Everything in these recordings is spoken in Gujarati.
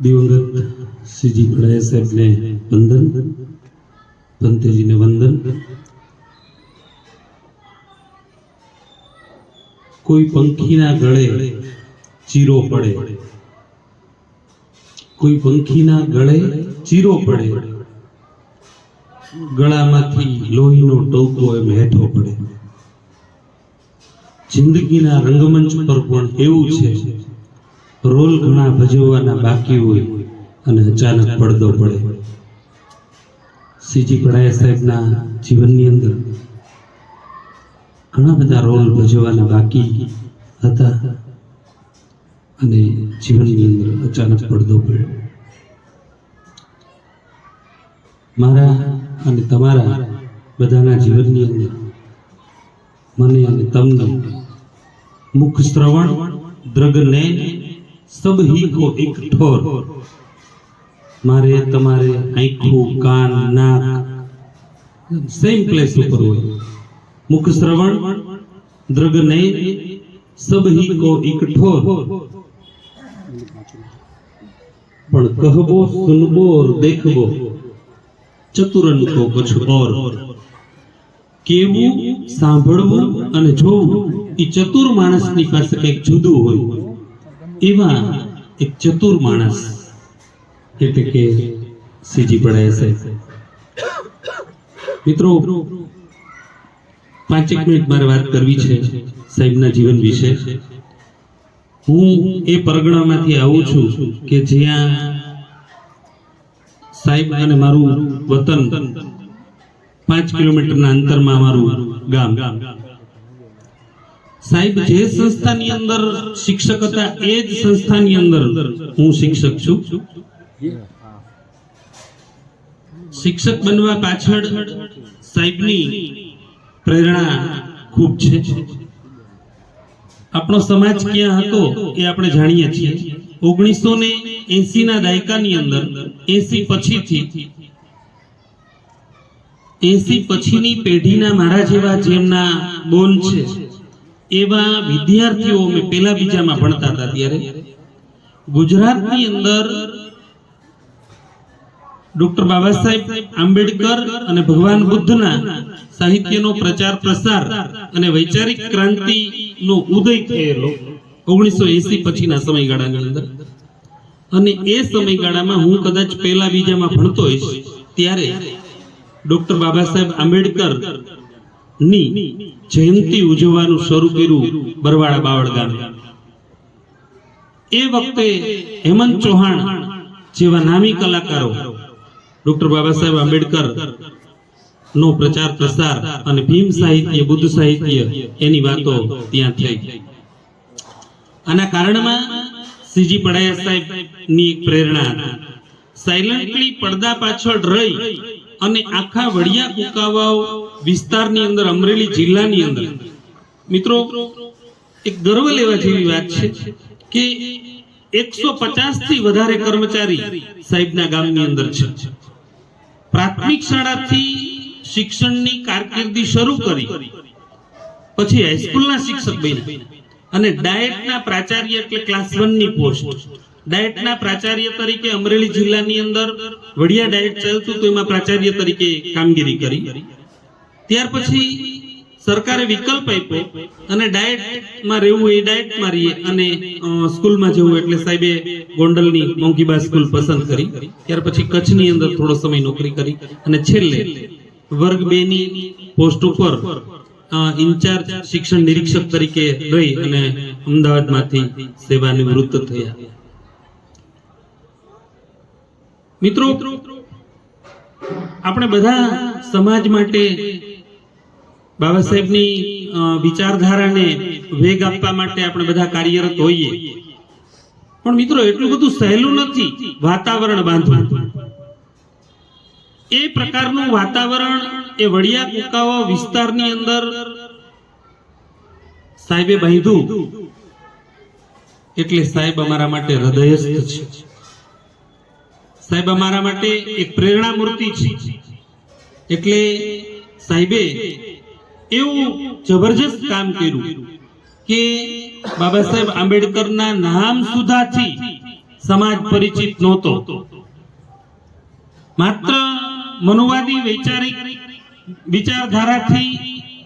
દિવંગત શ્રીજી પડાય સાહેબને વંદન પંતેજીને વંદન કોઈ પંખીના ગળે ચીરો પડે કોઈ પંખીના ગળે ચીરો પડે ગળામાંથી લોહીનો ટોકો એમ હેઠો પડે જિંદગીના રંગમંચ પર પણ એવું છે. રોલ ઘણા ભજવવાના બાકી હોય અને અચાનક પડદો પડે. સીજી પડાયા સાહેબના જીવનની અંદર ઘણા બધા રોલ ભજવવાના બાકી હતા અને જીવનની અંદર અચાનક પડદો પડ્યો. મારા અને તમારા બધાના જીવનની અંદર મને અને તમને મુખ શ્રવણ દ્રગ નૈન સબ હી કો એક ઠોર મારે તમારે આંખું કાન નાક સેમ પ્લેસ ઉપર હોય મુખ શ્રવણ દ્રગ નૈન સબ હી કો એક ઠોર પણ કહબો સુનબો ઓર દેખબો ચતુરન કો કછ ઓર કેવું, સાંભળવું અને જોવું એ ચતુર માણસની પાસે કંઈક જુદું હોય. એવા એક ચતુર માણસ એટલે કે સીજી પડાય છે. મિત્રો, પાંચેક મિનિટ મારે વાત કરવી છે સાહેબના જીવન વિશે. હું એ પરગણામાંથી આવું છું કે જ્યાં સાહેબ અને મારું વતન પાંચ કિલોમીટરના અંતરમાં અમારું ગામ. સાહેબ, જે સંસ્થાની અંદર શિક્ષક હતા, એ જ સંસ્થાની અંદર હું શિક્ષક છું. શિક્ષક બનવા પાછળ સાહેબની પ્રેરણા ખૂબ છે. આપણો સમાજ ક્યાં હતો એ આપણે જાણીએ છીએ. ઓગણીસો ને એસી ના દાયકાની અંદર, એસી પછીથી એસી પછીની પેઢીના મારા જેવા જેમના બોલ છે, એવા વિદ્યાર્થીઓ અમે પેલા બીજામાં ભણતા હતા ત્યારે. ગુજરાતની અંદર ડોક્ટર બાબા સાહેબ આંબેડકર અને ભગવાન બુદ્ધના સાહિત્યનો પ્રચાર, પ્રસાર અને વૈચારિક ક્રાંતિનો ઉદય થયેલો ઓગણીસો એસી પછીના સમયગાળાની અંદર. અને એ સમયગાળામાં હું કદાચ પહેલા બીજામાં ભણતો હોઈશ ત્યારે ડોક્ટર બાબા સાહેબ આંબેડકરની જયંતિ ઉજવવાનું શરૂ કર્યું બરવાડા બાવળ ગામે એ વખતે હેમંત ચૌહાણ જેવા નામી કલાકારો ડોક્ટર બાબા સાહેબ આંબેડકર નો પ્રચાર, પ્રસાર અને ભીમ સાહિત્ય, બુદ્ધ સાહિત્ય એની વાતો ત્યાં થઈ. આના કારણમાં સીજી પડાયા સાહેબની એક પ્રેરણા હતી. સાયલન્ટલી પડદા પાછળ રહી અને આખા વડિયા કુકાવાવ વિસ્તારની અંદર, અમરેલી જિલ્લાની અંદર. મિત્રો, એક ગર્વ લેવા જેવી વાત છે કે એકસો પચાસથી વધારે કર્મચારી સાહેબના ગામની અંદર છે. પ્રાથમિક શાળાથી શિક્ષણની કારકિર્દી શરૂ કરી, પછી હાઈસ્કૂલના શિક્ષક બન્યા અને ડાયટના પ્રાચાર્ય એટલે ક્લાસ વનની પોસ્ટ. ડાયટના પ્રાચાર્ય તરીકે અમરેલી જિલ્લાની અંદર વડિયા ડાયટ ચાલતું તો એમાં પ્રાચાર્ય તરીકે કામગીરી કરી. ત્યાર પછી સરકારે વિકલ્પ આપ્યો અને ડાયટમાં રહેવું એ ડાયટમાં રહીએ અને સ્કૂલમાં જવું એટલે સાહેબે ગોંડલની મોંઘીબા સ્કૂલ પસંદ કરી. ત્યાર પછી કચ્છની અંદર થોડો સમય નોકરી કરી અને છેલ્લે વર્ગ બે ની પોસ્ટ ઉપર ઇન્ચાર્જ શિક્ષણ નિરીક્ષક તરીકે રહી અને અમદાવાદમાંથી સેવા નિવૃત્ત થયા. મિત્રો, આપણે બધા સમાજ માટે બાબા સાહેબની વિચારધારાને વેગ આપવા માટે આપણે બધા કાર્યરત હોઈએ. પણ મિત્રો, એટલું બધું સહેલું નથી વાતાવરણ બાંધવું. એ પ્રકારનું વાતાવરણ એ વડિયા કુકાવા વિસ્તારની અંદર સાહેબે બાંધ્યું. એટલે સાહેબ અમારા માટે હૃદયસ્થ છે. સાહેબ, અમારા માટે એક પ્રેરણા મૂર્તિ છે. એટલે સાહેબે એવું જબરજસ્ત કામ કર્યું કે બાબા સાહેબ આંબેડકરના નામ સુધાથી સમાજ પરિચિત નહોતો. માત્ર મનુવાદી વૈચારિક વિચારધારાથી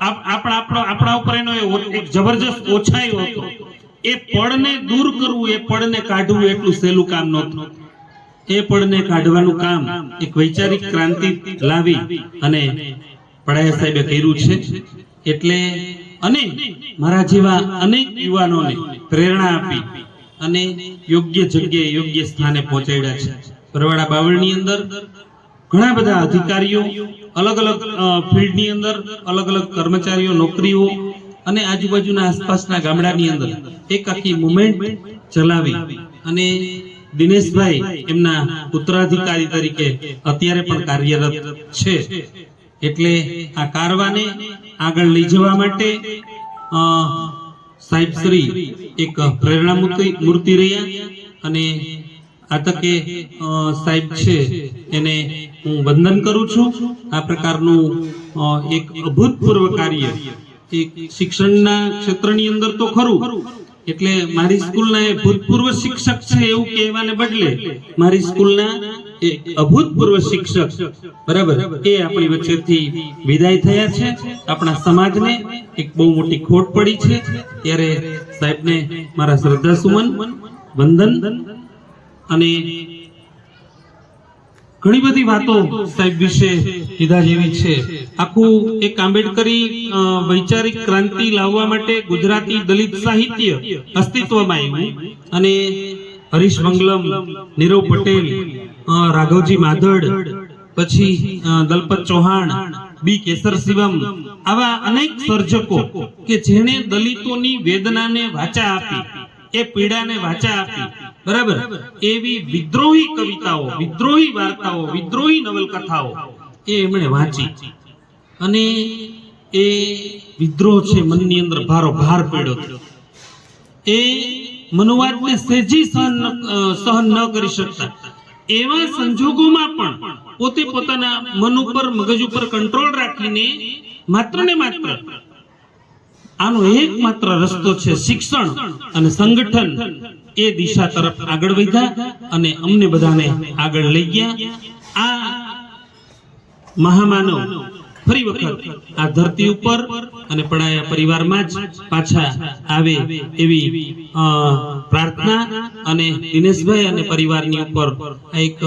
આપણા, આપણો ઉપર એનો એક જબરજસ્ત ઓછાયો હતો. એ પડને દૂર કરવું, એ પડને કાઢવું એટલું સહેલું કામ નહોતું. એ પડને કાઢવાનું કામ એક વૈચારિક ક્રાંતિ લાવી અને પડાયા સાહેબે કર્યું છે. એટલે અને મારા જેવા અનેક યુવાનોને પ્રેરણા આપી અને યોગ્ય જગ્યાએ યોગ્ય સ્થાને પહોંચાડ્યા છે. પરવાડા બાવળની અંદર ઘણા બધા અધિકારીઓ, અલગ અલગ ફિલ્ડની અંદર અલગ અલગ કર્મચારીઓ, નોકરીઓ અને આજુબાજુના આસપાસના ગામડાની અંદર એક આખી મુવમેન્ટ ચલાવી અને દિનેશભાઈ એમના ઉત્તરાધિકારી તરીકે અત્યારે પણ કાર્યરત છે. એટલે આ કારવાને આગળ લઈ જવા માટે સાહેબ શ્રી એક પ્રેરણા મૂર્તિ રહ્યા અને આ તકે સાહેબ છે એને હું વંદન કરું છું. આ પ્રકારનું એક અભૂતપૂર્વ કાર્ય એક શિક્ષણના ક્ષેત્રની અંદર તો ખરું એટલે મારી સ્કૂલના એ ભૂતપૂર્વ શિક્ષક છે એવું કહેવાને બદલે મારી સ્કૂલના એ અભૂતપૂર્વ શિક્ષક, બરાબર, એ આપણી વચ્ચેથી વિદાય થયા છે. આપણા સમાજને એક બહુ મોટી ખોટ પડી છે. ત્યારે સાહેબને મારા શ્રદ્ધા સુમન, વંદન અને ઘણી બધી વાતો સાહેબ વિશે કીધા જેવી છે. આખું એક આંબેડકરી વૈચારિક ક્રાંતિ લાવવા માટે ગુજરાતી દલિત સાહિત્ય અસ્તિત્વમાં આવ્યું. અને હરીશ મંગલમ, નીરવ પટેલ રાઘવજી માધડ, પછી દલપત ચૌહાણ, બી કેસર શિવમ આવા અનેક સર્જકો કે જેણે દલિતોની વેદનાને વાચા આપી, એ પીડાને વાચા આપી. બરાબર? એવી વિદ્રોહી કવિતાઓ, વિદ્રોહી વાર્તાઓ, વિદ્રોહી નવલકથાઓ એ એમણે વાંચી. અને એ વિદ્રોહ છે મનની અંદર ભારો ભાર પડ્યો હતો. એ મનુવાદને સહેજી સહન સહન ન કરી શકતા. એવા સંજોગોમાં પણ પોતે પોતાના મન ઉપર, મગજ ઉપર કંટ્રોલ રાખીને માત્ર ને માત્ર આનો એકમાત્ર રસ્તો છે શિક્ષણ અને સંગઠન. એ દિશા તરફ આગળ વધ્યા અને અમને બધાને આગળ લઈ ગયા. આ મહામાનવ, ફરી વખત આ ધરતી ઉપર અને પડાયા પરિવારમાં જ પાછા આવે એવી પ્રાર્થના અને દિનેશભાઈ અને પરિવારની ઉપર એક,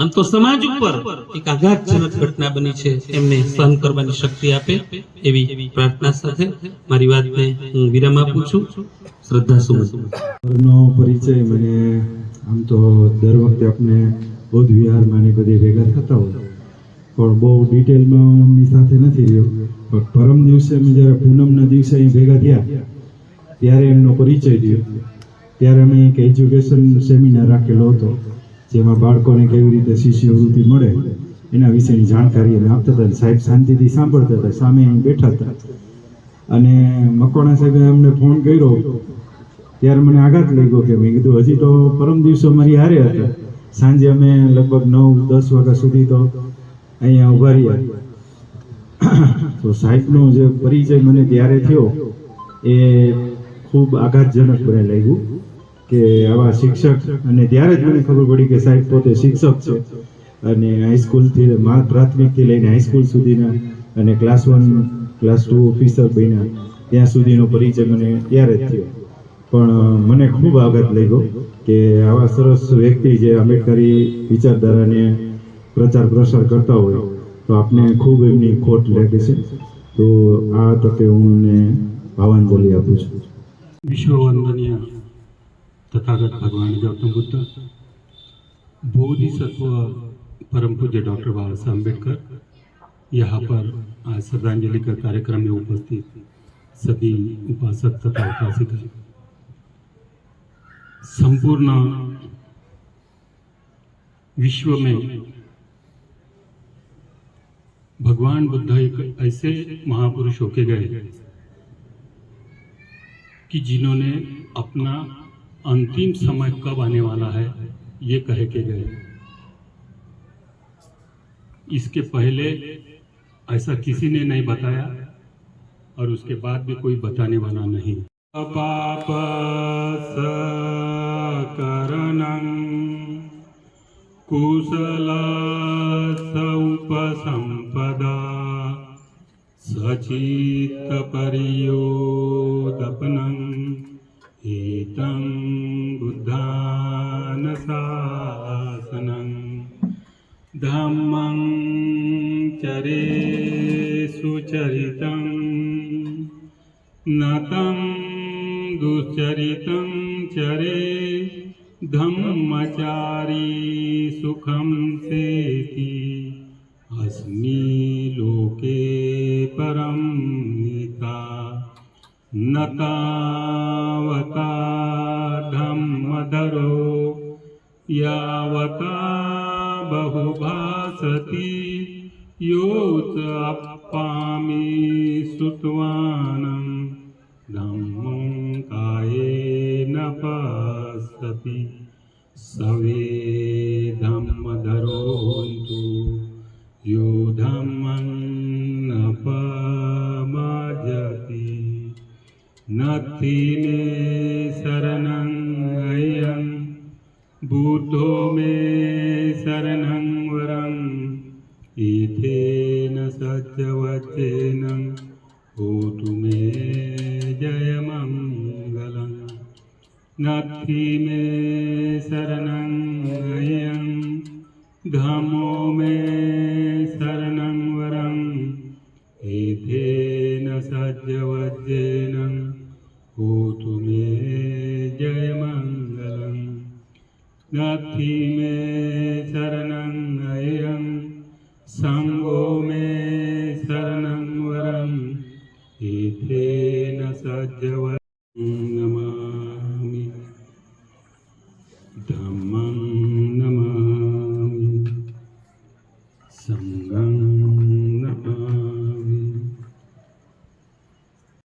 આમ તો સમાજ ઉપર એક આઘાતજનક ઘટના બની છે એમને સહન કરવાની શક્તિ આપે એવી પ્રાર્થના સાથે મારી વાતને હું વિરામ આપું છું. શ્રદ્ધા સુમન. પરિચય મને આમ તો દર વખતે આપણે બૌદ્ધ વિહારમાં બધે ભેગા થતા હોય. પણ બહુ ડિટેલમાં હું એમની સાથે નથી રહ્યો. પણ પરમ દિવસે અમે જ્યારે પૂનમના દિવસે અહીં ભેગા થયા, ત્યારે એમનો પરિચય થયો. ત્યારે અમે એક એજ્યુકેશન સેમિનાર રાખેલો હતો, જેમાં બાળકોને કેવી રીતે શિષ્યવૃત્તિ મળે, એના વિશેની જાણકારી અમે આપતા હતા સાહેબ શાંતિથી સાંભળતા હતા. સામે અહીં બેઠા હતા. અને મકોણા સાહેબે અમને ફોન કર્યો. ત્યારે મને આઘાત લાગ્યો કે મેં કીધું, હજી તો પરમ દિવસો મારી હારે હતા. સાંજે અમે લગભગ નવ, દસ વાગ્યા સુધી તો અહીંયા ઊભા રહ્યા. તો સાહેબનો જે પરિચય મને ત્યારે થયો, એ ખૂબ આઘાતજનક મને લાગ્યું કે આવા શિક્ષક, અને ત્યારે જ મને ખબર પડી કે સાહેબ પોતે શિક્ષક છે. અને હાઈસ્કૂલથી પ્રાથમિકથી લઈને હાઈસ્કૂલ સુધીના અને class one class two officer બન્યા. ત્યાં સુધીનો પરિચય મને ત્યારે જ થયો. પણ મને ખૂબ આઘાત લાગ્યો કે આવા સરસ વ્યક્તિ જે આંબેડકરી વિચારધારાને પ્રચાર પ્રસાર કરતા હોય તો આપને ખૂબ એમની ખોટ લાગે છે તો આ તકે હું એમને ભાવાંજલિ આપું છું विश्ववंदनीय तथागत भगवान गौतम बुद्ध बोधिसत्व परम पूज्य डॉक्टर बाबा साहब अम्बेडकर यहाँ पर आज श्रद्धांजलि का कार्यक्रम में उपस्थित सभी उपासक तथा उपासिका संपूर्ण विश्व में भगवान बुद्ध एक ऐसे महापुरुष होके गए कि जिन्होंने अपना अंतिम समय कब आने वाला है, ये कह के गए। इसके पहले ऐसा किसी ने नहीं बताया और उसके बाद भी कोई बताने वाला नहीं। पाप पापसकरणं कुशलस उपसम्पदा सचित्तपर्योदपनम् एतं बुद्धानशासनम् धम्मं चरे सुचरितं नतं दुश्चरितं चरे धम्मचारी सुखं परं नीता न तावता धम्मधरो यावता बहुभासति योच अप्पामि श्रुत्वानं धम्मं कायेन पश्यति सवे હોતુ મે જયમંગલં નથી મે શરણં ધમો